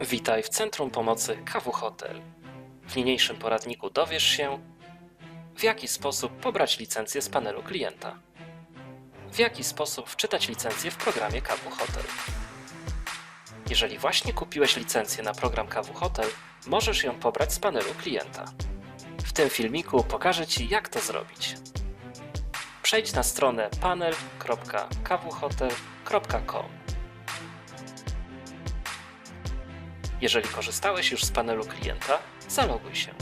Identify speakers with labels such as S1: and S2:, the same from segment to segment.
S1: Witaj w Centrum Pomocy KW Hotel. W niniejszym poradniku dowiesz się, w jaki sposób pobrać licencję z panelu klienta, w jaki sposób wczytać licencję w programie KW Hotel. Jeżeli właśnie kupiłeś licencję na program KW Hotel, możesz ją pobrać z panelu klienta. W tym filmiku pokażę Ci, jak to zrobić. Przejdź na stronę panel.kwhotel.com. Jeżeli korzystałeś już z panelu klienta, zaloguj się.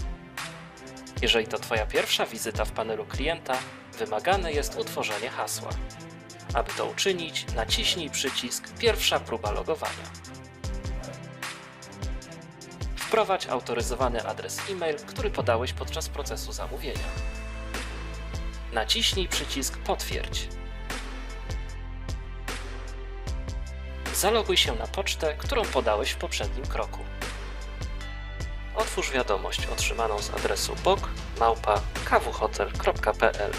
S1: Jeżeli to Twoja pierwsza wizyta w panelu klienta, wymagane jest utworzenie hasła. Aby to uczynić, naciśnij przycisk Pierwsza próba logowania. Wprowadź autoryzowany adres e-mail, który podałeś podczas procesu zamówienia. Naciśnij przycisk Potwierdź. Zaloguj się na pocztę, którą podałeś w poprzednim kroku. Otwórz wiadomość otrzymaną z adresu bok@kwhotel.pl.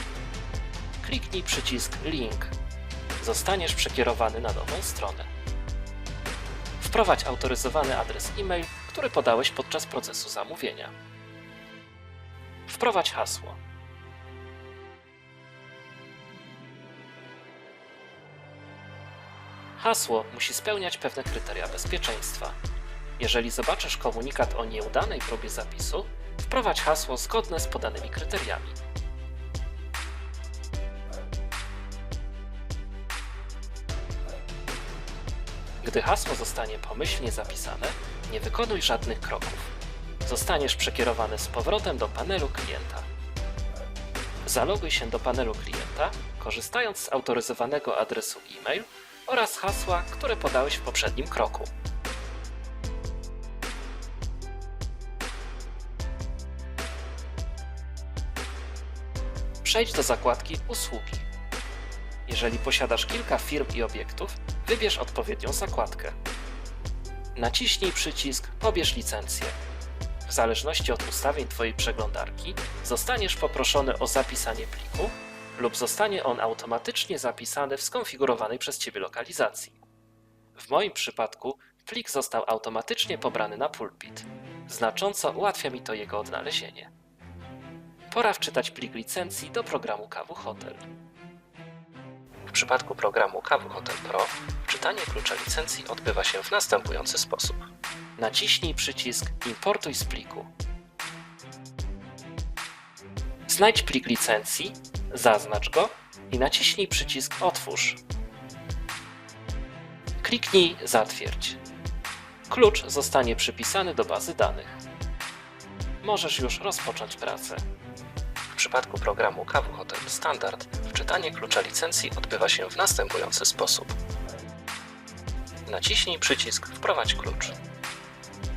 S1: Kliknij przycisk Link. Zostaniesz przekierowany na nową stronę. Wprowadź autoryzowany adres e-mail, który podałeś podczas procesu zamówienia. Wprowadź hasło. Hasło musi spełniać pewne kryteria bezpieczeństwa. Jeżeli zobaczysz komunikat o nieudanej próbie zapisu, wprowadź hasło zgodne z podanymi kryteriami. Gdy hasło zostanie pomyślnie zapisane, nie wykonuj żadnych kroków. Zostaniesz przekierowany z powrotem do panelu klienta. Zaloguj się do panelu klienta, korzystając z autoryzowanego adresu e-mail oraz hasła, które podałeś w poprzednim kroku. Przejdź do zakładki Usługi. Jeżeli posiadasz kilka firm i obiektów, wybierz odpowiednią zakładkę. Naciśnij przycisk Pobierz licencję. W zależności od ustawień Twojej przeglądarki, zostaniesz poproszony o zapisanie pliku lub zostanie on automatycznie zapisany w skonfigurowanej przez Ciebie lokalizacji. W moim przypadku plik został automatycznie pobrany na pulpit. Znacząco ułatwia mi to jego odnalezienie. Pora wczytać plik licencji do programu KW Hotel. W przypadku programu KW Hotel Pro wczytanie klucza licencji odbywa się w następujący sposób. Naciśnij przycisk Importuj z pliku. Znajdź plik licencji, zaznacz go i naciśnij przycisk Otwórz. Kliknij Zatwierdź. Klucz zostanie przypisany do bazy danych. Możesz już rozpocząć pracę. W przypadku programu KW Hotel Standard wczytanie klucza licencji odbywa się w następujący sposób. Naciśnij przycisk Wprowadź klucz.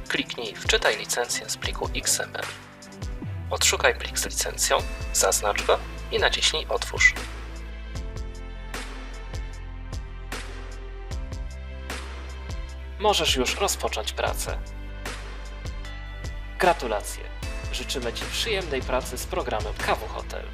S1: Kliknij Wczytaj licencję z pliku XML. Odszukaj plik z licencją, zaznacz go i naciśnij Otwórz. Możesz już rozpocząć pracę. Gratulacje! Życzymy Ci przyjemnej pracy z programem KW Hotel.